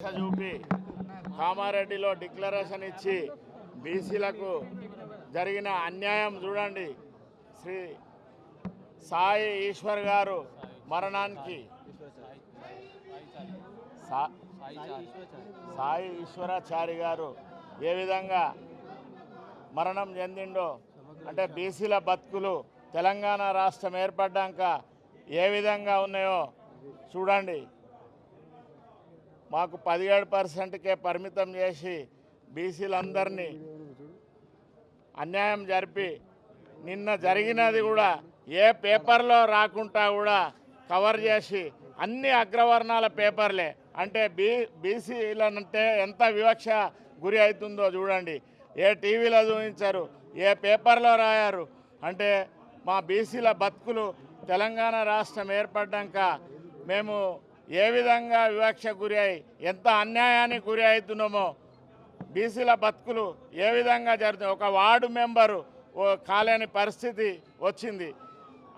చూపి కామారెడ్డిలో డిక్లరేషన్ ఇచ్చి బీసీలకు జరిగిన అన్యాయం చూడండి. శ్రీ సాయి ఈశ్వర్ గారు మరణానికి సాయి ఈశ్వరాచారి గారు ఏ విధంగా మరణం చెందిండో అంటే బీసీల బతుకులు తెలంగాణ రాష్ట్రం ఏర్పడ్డాక ఏ విధంగా ఉన్నాయో చూడండి. మాకు పదిహేడు పర్సెంట్కే పరిమితం చేసి బీసీలందరినీ అన్యాయం జరిపి నిన్న జరిగినది కూడా ఏ పేపర్లో రాకుండా కూడా కవర్ చేసి అన్ని అగ్రవర్ణాల పేపర్లే. అంటే బీ బీసీలంటే ఎంత వివక్ష గురి అవుతుందో చూడండి. ఏ టీవీలో చూపించారు ఏ పేపర్లో రాయారు. అంటే మా బీసీల బతుకులు తెలంగాణ రాష్ట్రం ఏర్పడ్డాక మేము ఏ విధంగా వివక్ష గురి అయి ఎంత అన్యాయానికి గురి అవుతున్నామో బీసీల బతుకులు ఏ విధంగా జరుగుతుంది ఒక వార్డు మెంబరు ఓ కాలేని పరిస్థితి వచ్చింది.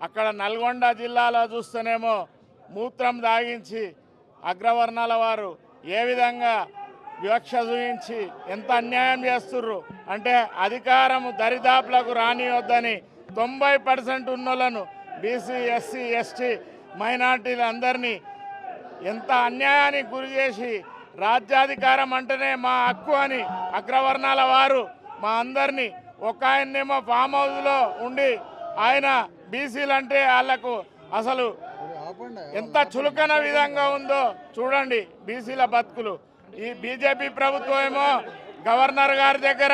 అక్కడ నల్గొండ జిల్లాలో చూస్తేనేమో మూత్రం దాగించి అగ్రవర్ణాల వారు ఏ విధంగా వివక్ష చూపించి ఎంత అన్యాయం చేస్తుర్రు అంటే అధికారము దరిదాపులకు రానివద్దని తొంభై పర్సెంట్ ఉన్నోళ్ళను బీసీ ఎస్సీ ఎస్టీ మైనార్టీలు అందరినీ ఎంత అన్యాయానికి గురి చేసి రాజ్యాధికారం అంటేనే మా హక్కు అని అగ్రవర్ణాల వారు మా అందరినీ. ఒక ఆయన్నేమో ఫామ్ హౌస్లో ఉండి ఆయన బీసీలు అంటే వాళ్ళకు అసలు ఎంత చులకన విధంగా ఉందో చూడండి బీసీల బతుకులు. ఈ బీజేపీ ప్రభుత్వం ఏమో గవర్నర్ గారి దగ్గర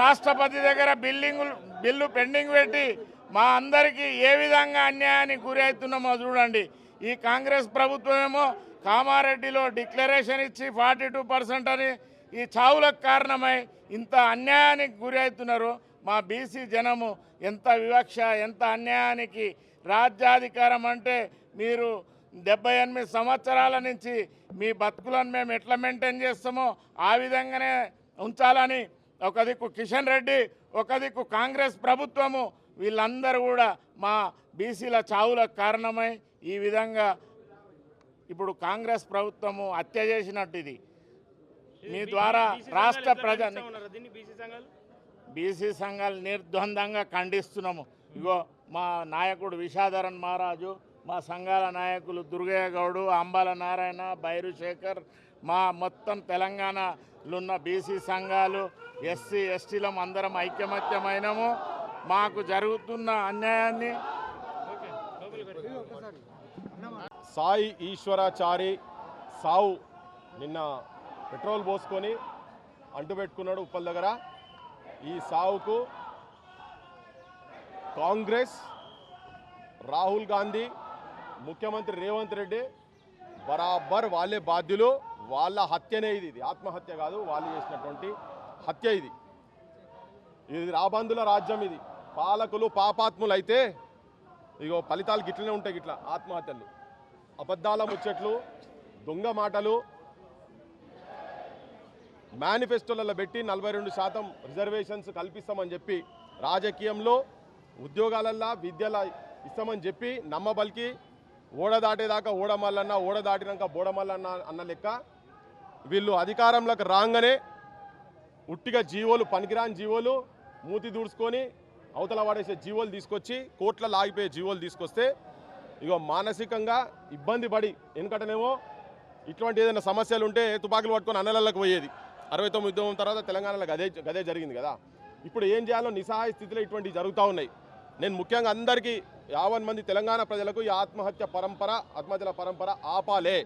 రాష్ట్రపతి దగ్గర బిల్డింగ్ బిల్లు పెండింగ్ పెట్టి మా అందరికీ ఏ విధంగా అన్యాయానికి గురి అవుతున్నామో చూడండి. ఈ కాంగ్రెస్ ప్రభుత్వం ఏమో కామారెడ్డిలో డిక్లరేషన్ ఇచ్చి ఫార్టీ టూ పర్సెంట్ అని ఈ చావులకు కారణమై ఇంత అన్యాయానికి గురి అవుతున్నారు. మా బీసీ జనము ఎంత వివక్ష ఎంత అన్యాయానికి రాజ్యాధికారం అంటే మీరు డెబ్బై ఎనిమిది సంవత్సరాల నుంచి మీ బతుకులను మేము ఎట్లా మెయింటైన్ చేస్తామో ఆ విధంగానే ఉంచాలని ఒక దిక్కు కిషన్ రెడ్డి ఒక దిక్కు కాంగ్రెస్ ప్రభుత్వము వీళ్ళందరూ కూడా మా బీసీల చావులకు కారణమై ఈ విధంగా ఇప్పుడు కాంగ్రెస్ ప్రభుత్వము హత్య చేసినట్టు ఇది. మీ ద్వారా రాష్ట్ర దీన్ని బీసీ సంఘాలు? బీసీ సంఘాలు నిర్ద్వందంగా ఖండిస్తున్నాము. ఇగో మా నాయకుడు విషాధరన్ మహారాజు మా సంఘాల నాయకులు దుర్గయ్య గౌడు అంబాల నారాయణ బైరు శేఖర్ మా మొత్తం తెలంగాణలో ఉన్న బీసీ సంఘాలు ఎస్సీ ఎస్టీలం అందరం ఐక్యమత్యమైనము మాకు జరుగుతున్న అన్యాయాన్ని సాయి ఈశ్వరాచారి సావు నిన్న పెట్రోల్ పోసుకొని అంటుపెట్టుకున్నాడు ఉప్పల్ దగ్గర. ఈ సావుకు కాంగ్రెస్ రాహుల్ గాంధీ ముఖ్యమంత్రి రేవంత్ రెడ్డి బరాబర్ వాళ్ళే బాధ్యులు. వాళ్ళ హత్యనే ఇది. ఇది ఆత్మహత్య కాదు. వాళ్ళు చేసినటువంటి హత్య ఇది. ఇది రాబందుల రాజ్యం ఇది. పాలకులు పాపాత్ములు అయితే ఇగో ఫలితాలు గిట్లనే ఉంటాయి గిట్లా ఆత్మహత్యలు. అబద్ధాల ముచ్చట్లు దొంగ మాటలు మేనిఫెస్టోలలో పెట్టి నలభై రెండు శాతం రిజర్వేషన్స్ కల్పిస్తామని చెప్పి రాజకీయంలో ఉద్యోగాలల్లో విద్యల ఇస్తామని చెప్పి నమ్మబలికి ఓడ దాటేదాకా ఓడమల్లన్న ఓడ దాటినాక అన్న లెక్క వీళ్ళు అధికారంలోకి రాగానే ఉట్టిగా జీవోలు పనికిరాని జీవోలు మూతి దూడ్చుకొని అవతల వాడేసే జీవోలు తీసుకొచ్చి కోట్ల లాగిపోయే జీవోలు తీసుకొస్తే ఇగో మానసికంగా ఇబ్బంది పడి ఎందుకంటేనేమో ఇటువంటి ఏదైనా సమస్యలు ఉంటే తుపాకులు పట్టుకొని అన్నలకు పోయేది. అరవై తొమ్మిది ఉద్యమం తర్వాత తెలంగాణలో గదే గదే జరిగింది కదా. ఇప్పుడు ఏం చేయాలో నిస్సహాయ స్థితిలో ఇటువంటివి జరుగుతూ ఉన్నాయి. నేను ముఖ్యంగా అందరికీ యావన్ మంది తెలంగాణ ప్రజలకు ఈ ఆత్మహత్య పరంపర ఆత్మహత్యల పరంపర ఆపాలే.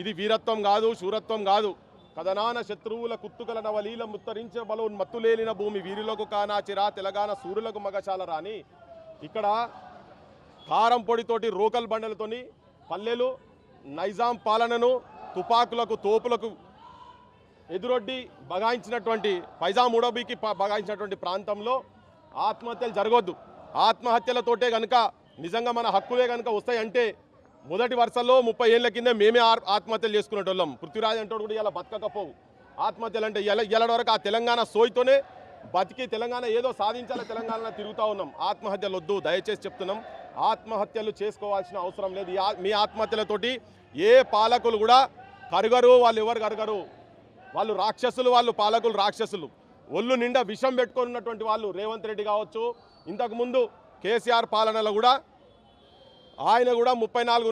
ఇది వీరత్వం కాదు శూరత్వం కాదు. కథనాన శత్రువుల కుత్తుకల నవలీల ముత్తరించే బలం మత్తులేలిన భూమి వీరులకు కానాచిరా తెలంగాణ సూర్యులకు మగశాల రాని. ఇక్కడ కారం పొడితోటి రోకల్ బండలతోని పల్లెలు నైజాం పాలనను తుపాకులకు తోపులకు ఎదురొడ్డి బగాయించినటువంటి పైజాం ఉడబీకి బగాయించినటువంటి ప్రాంతంలో ఆత్మహత్యలు జరగొద్దు. ఆత్మహత్యలతోటే కనుక నిజంగా మన హక్కులే కనుక వస్తాయంటే మొదటి వరుసలో ముప్పై ఏళ్ళ కింద మేమే ఆత్మహత్యలు చేసుకునేటోళ్ళం. పృథ్వీరాజ్ అంటోడు కూడా ఇలా బతకకపోవు. ఆత్మహత్యలు అంటే ఎలా ఎలడ వరకు ఆ తెలంగాణ సోయితోనే బతికి తెలంగాణ ఏదో సాధించాలి తెలంగాణలో తిరుగుతూ ఉన్నాం. ఆత్మహత్యలు వద్దు దయచేసి చెప్తున్నాం. ఆత్మహత్యలు చేసుకోవాల్సిన అవసరం లేదు. మీ ఆత్మహత్యలతోటి ఏ పాలకులు కూడా కరగరు వాళ్ళు ఎవరు కరగరు. వాళ్ళు రాక్షసులు వాళ్ళు పాలకులు రాక్షసులు. ఒళ్ళు నిండా విషం పెట్టుకొని ఉన్నటువంటి వాళ్ళు రేవంత్ రెడ్డి కావచ్చు. ఇంతకుముందు కేసీఆర్ పాలనలో కూడా ఆయన కూడా ముప్పై నాలుగు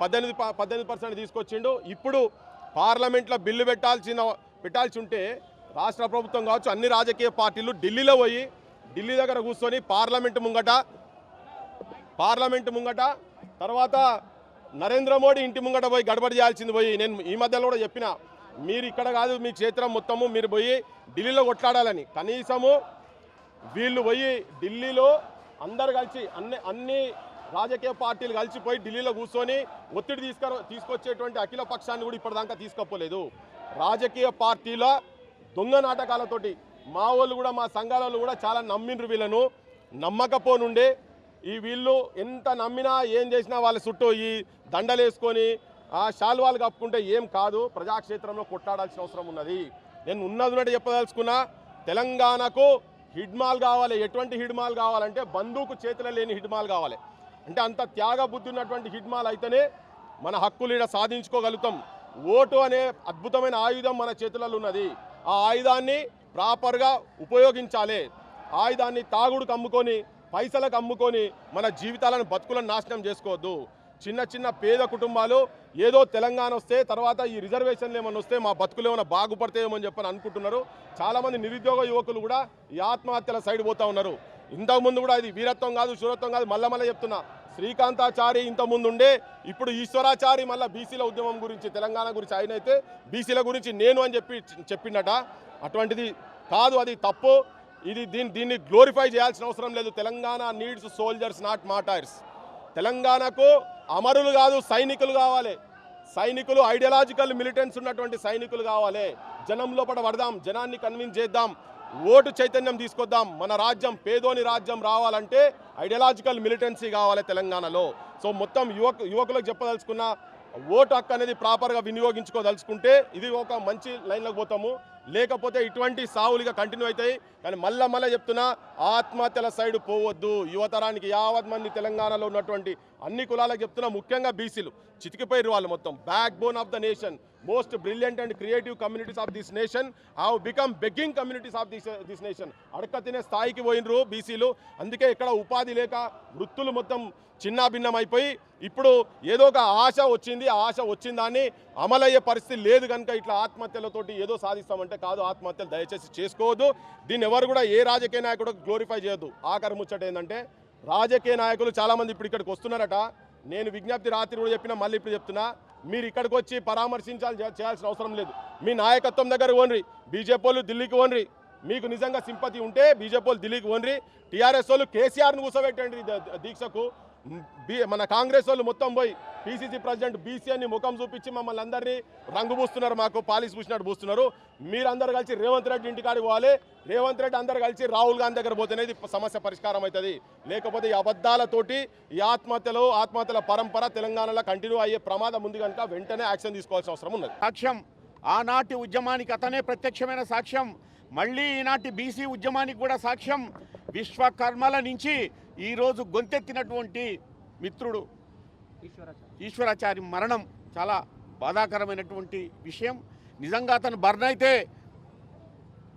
పద్దెనిమిది ప- పద్దెనిమిది పర్సెంట్ తీసుకొచ్చిండు. ఇప్పుడు పార్లమెంట్లో బిల్లు పెట్టాల్సిన పెట్టాల్సి ఉంటే రాష్ట్ర ప్రభుత్వం కావచ్చు అన్ని రాజకీయ పార్టీలు ఢిల్లీలో పోయి ఢిల్లీ దగ్గర కూర్చొని పార్లమెంట్ ముంగట పార్లమెంట్ ముంగట తర్వాత నరేంద్ర మోడీ ఇంటి ముంగట పోయి గడబడి చేయాల్సింది పోయి నేను ఈ మధ్యలో కూడా చెప్పిన మీరు ఇక్కడ కాదు మీ క్షేత్రం మొత్తము మీరు పోయి ఢిల్లీలో కొట్లాడాలని. కనీసము వీళ్ళు పోయి ఢిల్లీలో అందరు కలిసి అన్ని అన్ని రాజకీయ పార్టీలు కలిసిపోయి ఢిల్లీలో కూర్చొని ఒత్తిడి తీసుక తీసుకొచ్చేటువంటి అఖిల పక్షాన్ని కూడా ఇప్పటిదాకా తీసుకపోలేదు. రాజకీయ పార్టీల దొంగ నాటకాలతోటి మా వాళ్ళు కూడా మా సంఘాల వాళ్ళు కూడా చాలా నమ్మిండ్రు వీళ్ళను. నమ్మకపోనుండే ఈ వీళ్ళు ఎంత నమ్మినా ఏం చేసినా వాళ్ళ చుట్టూ ఈ దండలేసుకొని ఆ శాల్వాలు కప్పుకుంటే ఏం కాదు. ప్రజాక్షేత్రంలో కొట్లాడాల్సిన అవసరం ఉన్నది. నేను ఉన్నది ఉన్నట్టు చెప్పదలుచుకున్నా తెలంగాణకు హిడ్మాల్ కావాలి. ఎటువంటి హిడ్మాల్ కావాలంటే బంధువుకు చేతిలో లేని హిడ్మాల్ కావాలి. అంటే అంత త్యాగ బుద్ధి ఉన్నటువంటి హిడ్మాల్ అయితేనే మన హక్కులు ఈడ సాధించుకోగలుగుతాం. ఓటు అనే అద్భుతమైన ఆయుధం మన చేతులలో ఉన్నది. ఆ ఆయుధాన్ని ప్రాపర్గా ఉపయోగించాలి. ఆయుధాన్ని తాగుడుకు అమ్ముకొని పైసలకు అమ్ముకొని మన జీవితాలను బతుకులను నాశనం చేసుకోవద్దు. చిన్న చిన్న పేద కుటుంబాలు ఏదో తెలంగాణ వస్తే తర్వాత ఈ రిజర్వేషన్లు ఏమైనా వస్తే మా బతుకులు ఏమైనా బాగుపడతాయేమో అని చెప్పని అనుకుంటున్నారు. చాలామంది నిరుద్యోగ యువకులు కూడా ఈ ఆత్మహత్యల సైడ్ పోతా ఉన్నారు. ఇంతకుముందు కూడా ఇది వీరత్వం కాదు శూరత్వం కాదు మళ్ళా మళ్ళీ చెప్తున్నా. శ్రీకాంతాచారి ఇంతకుముందు ఉండే ఇప్పుడు ఈశ్వరాచారి మళ్ళీ బీసీల ఉద్యమం గురించి తెలంగాణ గురించి ఆయన అయితే బీసీల గురించి నేను అని చెప్పి చెప్పిండట అటువంటిది కాదు అది తప్పు. ఇది దీన్ని దీన్ని గ్లోరిఫై చేయాల్సిన అవసరం లేదు. Telangana needs soldiers not martyrs తెలంగాణకు అమరులు కాదు సైనికులు కావాలి. సైనికులు ఐడియాలజికల్ మిలిటెంట్స్ ఉన్నటువంటి సైనికులు కావాలి. జనం లోపల పడదాం జనాన్ని కన్విన్స్ చేద్దాం. ఓటు చైతన్యం తీసుకొద్దాం. మన రాజ్యం పేదోని రాజ్యం రావాలంటే ఐడియాలజికల్ మిలిటెన్సీ కావాలి తెలంగాణలో. సో మొత్తం యువక యువకులకు చెప్పదలుచుకున్న ఓటు హక్కు అనేది ప్రాపర్గా వినియోగించుకోదలుచుకుంటే ఇది ఒక మంచి లైన్లోకి పోతాము. లేకపోతే ఇటువంటి సావులుగా కంటిన్యూ అవుతాయి. కానీ మళ్ళా మళ్ళీ చెప్తున్నా ఆత్మహత్యల సైడ్ పోవద్దు. యువతరానికి యావత్ మంది తెలంగాణలో ఉన్నటువంటి అన్ని కులాలకు చెప్తున్నా ముఖ్యంగా బీసీలు. చితికిపోయారు వాళ్ళు మొత్తం. Backbone of the nation most brilliant and creative communities of this nation have become begging communities of this this nation అడక తినే స్థాయికి పోయినరు బీసీలు. అందుకే ఇక్కడ ఉపాధి లేక వృత్తులు మొత్తం చిన్నాభిన్నమైపోయి ఇప్పుడు ఏదో ఒక ఆశ వచ్చింది ఆశ వచ్చిందాన్ని అమలయ్యే పరిస్థితి లేదు కనుక ఇట్లా ఆత్మహత్యలతోటి ఏదో సాధిస్తామంటే కాదు ఆత్మహత్యలు దయచేసి చేసుకోవద్దు. దీన్ని ఎవరు కూడా ఏ రాజకీయ నాయకుడు గ్లోరిఫై చేయొద్దు. ఆఖరి ముచ్చట ఏంటంటే రాజకీయ నాయకులు చాలామంది ఇప్పుడు ఇక్కడికి వస్తున్నారట. నేను విజ్ఞప్తి రాత్రి కూడా చెప్పినా మళ్ళీ ఇప్పుడు చెప్తున్నా. మీరు ఇక్కడికి వచ్చి పరామర్శించాలి చేయాల్సిన అవసరం లేదు. మీ నాయకత్వం దగ్గర ఓన్రి బీజేపీ వాళ్ళు ఢిల్లీకి ఓన్రి మీకు నిజంగా సింపతి ఉంటే బీజేపీ వాళ్ళు ఢిల్లీకి ఓన్రి టీఆర్ఎస్ వాళ్ళు కేసీఆర్ను కూసబెట్టండి దీక్షకు. మన కాంగ్రెస్ వాళ్ళు మొత్తం పోయి పీసీసీ ప్రెసిడెంట్ బీసీఎన్ని ముఖం చూపించి మమ్మల్ని అందరినీ రంగు పూస్తున్నారు మాకు పాలిస్ పూసినట్టు పూస్తున్నారు. మీరందరూ కలిసి రేవంత్ రెడ్డి ఇంటికాడికి పోవాలి. రేవంత్ రెడ్డి అందరు కలిసి రాహుల్ గాంధీ దగ్గర పోతేనే సమస్య పరిష్కారం అవుతుంది. లేకపోతే ఈ అబద్ధాలతోటి ఈ ఆత్మహత్యలు ఆత్మహత్యల పరంపర తెలంగాణలో కంటిన్యూ అయ్యే ప్రమాదం ఉంది కనుక వెంటనే యాక్షన్ తీసుకోవాల్సిన అవసరం ఉన్నది. సాక్ష్యం. ఆనాటి ఉద్యమానికి అతనే ప్రత్యక్షమైన సాక్ష్యం. మళ్ళీ ఈనాటి బీసీ ఉద్యమానికి కూడా సాక్ష్యం. విశ్వకర్మల నుంచి ఈరోజు గొంతెత్తినటువంటి మిత్రుడు ఈశ్వరాచారి మరణం చాలా బాధాకరమైనటువంటి విషయం. నిజంగా అతను బర్న్ అయితే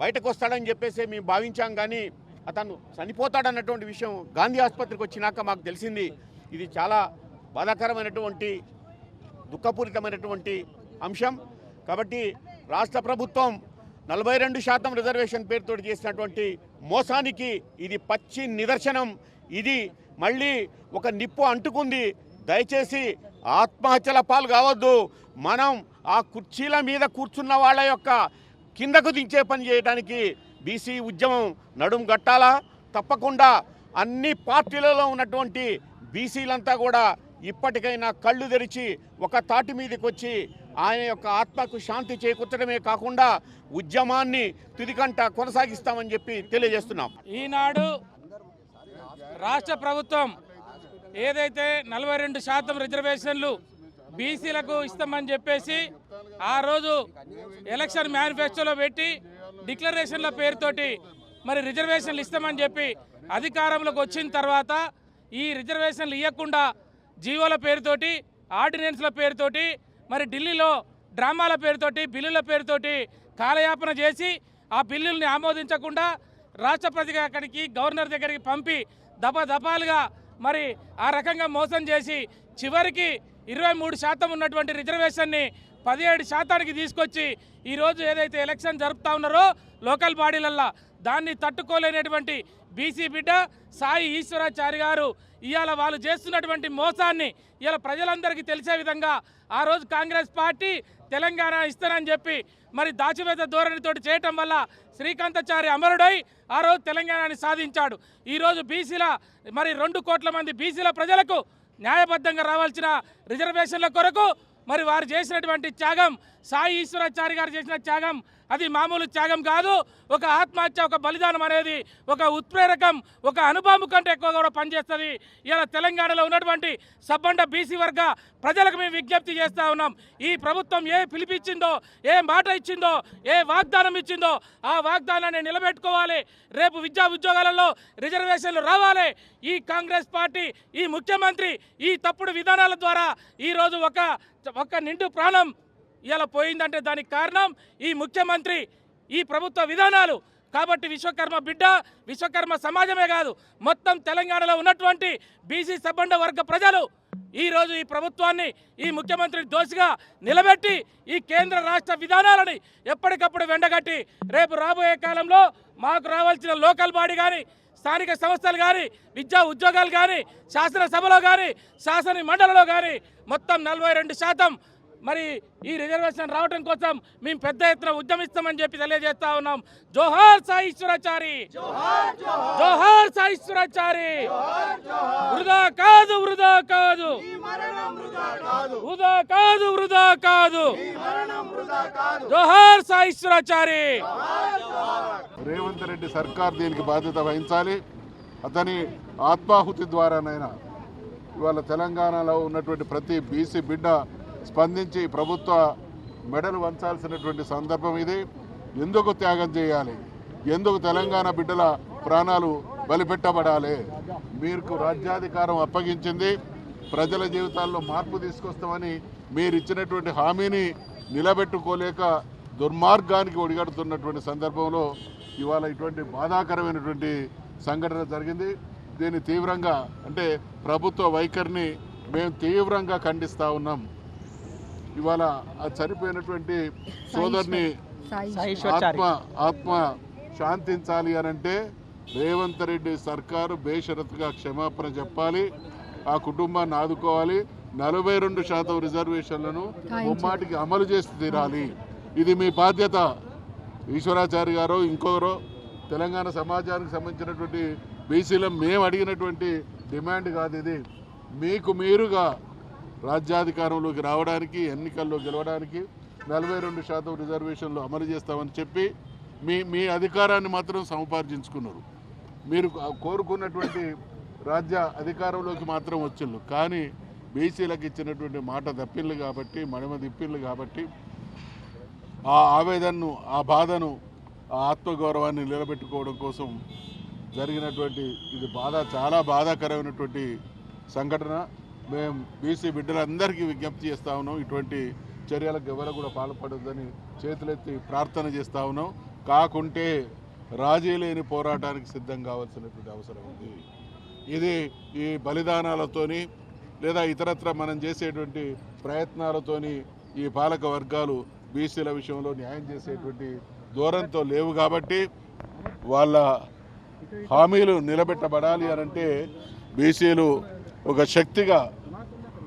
బయటకు వస్తాడని చెప్పేసి మేము భావించాం కానీ అతను చనిపోతాడన్నటువంటి విషయం గాంధీ ఆసుపత్రికి వచ్చినాక మాకు తెలిసింది. ఇది చాలా బాధాకరమైనటువంటి దుఃఖపూరితమైనటువంటి అంశం. కాబట్టి రాష్ట్ర ప్రభుత్వం నలభై రెండు శాతం రిజర్వేషన్ పేరుతో చేసినటువంటి మోసానికి ఇది పచ్చి నిదర్శనం. ఇది మళ్ళీ ఒక నిప్పు అంటుకుంది. దయచేసి ఆత్మహత్యల పాలు కావద్దు. మనం ఆ కుర్చీల మీద కూర్చున్న వాళ్ళ యొక్క కిందకు దించే పని చేయడానికి బీసీ ఉద్యమం నడుం గట్టాలా? తప్పకుండా అన్ని పార్టీలలో ఉన్నటువంటి బీసీలంతా కూడా ఇప్పటికైనా కళ్ళు తెరిచి ఒక తాటి మీదకి వచ్చి ఆయన యొక్క ఆత్మకు శాంతి చేకూర్చడమే కాకుండా ఉద్యమాన్ని తుదికంట కొనసాగిస్తామని చెప్పి తెలియజేస్తున్నాం. ఈనాడు రాష్ట్ర ప్రభుత్వం ఏదైతే నలభై రెండు శాతం రిజర్వేషన్లు బీసీలకు ఇస్తామని చెప్పేసి ఆ రోజు ఎలక్షన్ మేనిఫెస్టోలో పెట్టి డిక్లరేషన్ల పేరుతోటి మరి రిజర్వేషన్లు ఇస్తామని చెప్పి అధికారంలోకి వచ్చిన తర్వాత ఈ రిజర్వేషన్లు ఇవ్వకుండా జీవోల పేరుతోటి ఆర్డినెన్స్ల పేరుతోటి మరి ఢిల్లీలో డ్రామాల పేరుతోటి బిల్లుల పేరుతోటి కాలయాపన చేసి ఆ బిల్లుల్ని ఆమోదించకుండా రాష్ట్రపతి అక్కడికి గవర్నర్ దగ్గరికి పంపి దపదపాలుగా మరి ఆ రకంగా మోసం చేసి చివరికి ఇరవై మూడు శాతం ఉన్నటువంటి రిజర్వేషన్ని పదిహేడు శాతానికి తీసుకొచ్చి ఈరోజు ఏదైతే ఎలక్షన్ జరుపుతా ఉన్నారో లోకల్ బాడీలల్లో దాన్ని తట్టుకోలేనటువంటి బీసీ బిడ్డ సాయి ఈశ్వరాచారి గారు ఇవాళ వాళ్ళు చేస్తున్నటువంటి మోసాన్ని ఇవాళ ప్రజలందరికీ తెలిసే విధంగా ఆ రోజు కాంగ్రెస్ పార్టీ తెలంగాణ ఇస్తానని చెప్పి మరి దాచివేత ధోరణితో చేయటం వల్ల శ్రీకాంతాచారి అమరుడై ఆ రోజు తెలంగాణని సాధించాడు. ఈరోజు బీసీల మరి రెండు కోట్ల మంది బీసీల ప్రజలకు న్యాయబద్ధంగా రావాల్సిన రిజర్వేషన్ల కొరకు మరి వారు చేసినటువంటి త్యాగం సాయి ఈశ్వరాచారి గారు చేసిన త్యాగం అది మామూలు త్యాగం కాదు. ఒక ఆత్మహత్య ఒక బలిదానం అనేది ఒక ఉత్ప్రేరకం ఒక అనుభవం కంటే ఎక్కువ కూడా పనిచేస్తుంది. ఇలా తెలంగాణలో ఉన్నటువంటి సబ్బండ బీసీ వర్గ ప్రజలకు మేము విజ్ఞప్తి చేస్తా ఉన్నాం. ఈ ప్రభుత్వం ఏ పిలిపిచ్చిందో ఏ మాట ఇచ్చిందో ఏ వాగ్దానం ఇచ్చిందో ఆ వాగ్దానాన్ని నిలబెట్టుకోవాలి. రేపు విద్యా ఉద్యోగాలలో రిజర్వేషన్లు రావాలి. ఈ కాంగ్రెస్ పార్టీ ఈ ముఖ్యమంత్రి ఈ తప్పుడు విధానాల ద్వారా ఈరోజు ఒక ఒక నిండు ప్రాణం ఇలా పోయిందంటే దానికి కారణం ఈ ముఖ్యమంత్రి ఈ ప్రభుత్వ విధానాలు. కాబట్టి విశ్వకర్మ బిడ్డ విశ్వకర్మ సమాజమే కాదు మొత్తం తెలంగాణలో ఉన్నటువంటి బీసీ సబ్బండ వర్గ ప్రజలు ఈరోజు ఈ ప్రభుత్వాన్ని ఈ ముఖ్యమంత్రిని దోషిగా నిలబెట్టి ఈ కేంద్ర రాష్ట్ర విధానాలని ఎప్పటికప్పుడు వెండగట్టి రేపు రాబోయే కాలంలో మాకు రావాల్సిన లోకల్ బాడీ కానీ స్థానిక సంస్థలు కానీ విద్యా ఉద్యోగాలు కానీ శాసనసభలో కానీ శాసన మండలిలో కానీ మొత్తం నలభై రెండు శాతం మరి ఈ రిజర్వేషన్ రావడం కోసం మేము పెద్ద ఎత్తున ఉద్యమిస్తామని చెప్పి తెలియజేస్తా ఉన్నాం. జోహార్ సాయిశ్వరాచారి జోహార్ సాయిశ్వరాచారి వృధా కాదు వృధా కాదు. వృధా కాదు. వృధా కాదు జోహార్ సాయిశ్వరాచారి రేవంత్ రెడ్డి సర్కార్ దీనికి బాధ్యత వహించాలి. అతని ఆత్మాహుతి ద్వారానైనా ఇవాళ తెలంగాణలో ఉన్నటువంటి ప్రతి బీసీ బిడ్డ స్పందించి ప్రభుత్వ మెడలు వంచాల్సినటువంటి సందర్భం ఇది. ఎందుకు త్యాగం చేయాలి? ఎందుకు తెలంగాణ బిడ్డల ప్రాణాలు బలిపెట్టబడాలి? మీకు రాజ్యాధికారం అప్పగించింది. ప్రజల జీవితాల్లో మార్పు తీసుకొస్తామని మీరు ఇచ్చినటువంటి హామీని నిలబెట్టుకోలేక దుర్మార్గానికి ఒడిగడుతున్నటువంటి సందర్భంలో ఇవాళ ఇటువంటి బాధాకరమైనటువంటి సంఘటన జరిగింది. దీన్ని తీవ్రంగా అంటే ప్రభుత్వ వైఖరిని మేము తీవ్రంగా ఖండిస్తూ ఉన్నాం. ఇవాళ ఆ చనిపోయినటువంటి సోదరిని ఆత్మ ఆత్మ శాంతించాలి అని అంటే రేవంత్ రెడ్డి సర్కారు బేషరతుగా క్షమాపణ చెప్పాలి. ఆ కుటుంబాన్ని ఆదుకోవాలి. నలభై రెండు శాతం రిజర్వేషన్లను ముమ్మాటికి అమలు చేసి తీరాలి. ఇది మీ బాధ్యత. ఈశ్వరాచారి గారు ఇంకొకరు తెలంగాణ సమాజానికి సంబంధించినటువంటి బీసీలో మేము అడిగినటువంటి డిమాండ్ కాదు ఇది. మీకు మీరుగా రాజ్యాధికారంలోకి రావడానికి ఎన్నికల్లో గెలవడానికి నలభై రెండు శాతం రిజర్వేషన్లు అమలు చేస్తామని చెప్పి మీ మీ అధికారాన్ని మాత్రం సముపార్జించుకున్నారు. మీరు కోరుకున్నటువంటి రాజ్య అధికారంలోకి మాత్రం వచ్చిండ్రు కానీ బీసీలకు ఇచ్చినటువంటి మాట తప్పిళ్ళు కాబట్టి మడిమ తిప్పిళ్ళు కాబట్టి ఆ ఆవేదనను ఆ బాధను ఆ ఆత్మగౌరవాన్ని నిలబెట్టుకోవడం కోసం జరిగినటువంటి ఇది బాధ చాలా బాధాకరమైనటువంటి సంఘటన. మేము బీసీ బిడ్డలందరికీ విజ్ఞప్తి చేస్తా ఉన్నాం. ఇటువంటి చర్యలకు ఎవరు కూడా పాల్పడొద్దని చేతులెత్తి ప్రార్థన చేస్తా ఉన్నాం. కాకుంటే రాజీ లేని పోరాటానికి సిద్ధం కావాల్సినటువంటి అవసరం ఉంది. ఇది ఈ బలిదానాలతోని లేదా ఇతరత్ర మనం చేసేటువంటి ప్రయత్నాలతోని ఈ పాలక వర్గాలు బీసీల విషయంలో న్యాయం చేసేటువంటి దూరంతో లేవు కాబట్టి వాళ్ళ హామీలు నిలబెట్టబడాలి అని అంటే బీసీలు ఒక శక్తిగా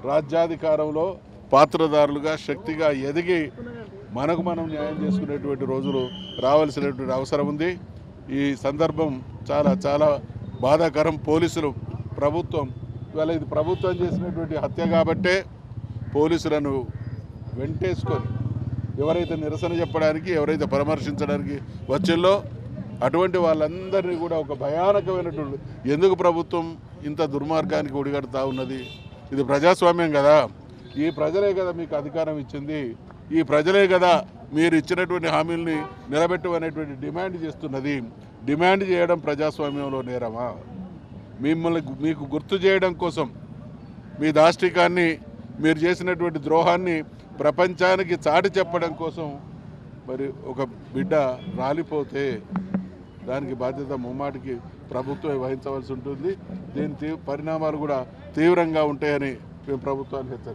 రాజ్యాధికారంలో పాత్రదారులుగా శక్తిగా ఎదిగి మనకు మనం న్యాయం చేసుకునేటువంటి రోజులు రావాల్సినటువంటి అవసరం ఉంది. ఈ సందర్భం చాలా చాలా బాధాకరం. పోలీసులు ప్రభుత్వం ఇవాళ ఇది ప్రభుత్వం చేసినటువంటి హత్య కాబట్టే పోలీసులను వెంటేసుకొని ఎవరైతే నిరసన చెప్పడానికి ఎవరైతే పరామర్శించడానికి వచ్చిల్లో అటువంటి వాళ్ళందరినీ కూడా ఒక భయానకమైనటువంటి ఎందుకు ప్రభుత్వం ఇంత దుర్మార్గానికి ఒడిగడుతూ ఉన్నది? ఇది ప్రజాస్వామ్యం కదా. ఈ ప్రజలే కదా మీకు అధికారం ఇచ్చింది. ఈ ప్రజలే కదా మీరు ఇచ్చినటువంటి హామీల్ని నిలబెట్టమనేటువంటి డిమాండ్ చేస్తున్నది. డిమాండ్ చేయడం ప్రజాస్వామ్యంలో నేరమా? మిమ్మల్ని మీకు గుర్తు చేయడం కోసం మీ దాష్టికాన్ని మీరు చేసినటువంటి ద్రోహాన్ని ప్రపంచానికి చాటి చెప్పడం కోసం మరి ఒక బిడ్డ రాలిపోతే దానికి బాధ్యత ముమ్మాటికి ప్రభుత్వం వహించవలసి ఉంటుంది. దీని తీ పరిణామాలు కూడా తీవ్రంగా ఉంటాయని మేము ప్రభుత్వానికి హెచ్చరిస్తాం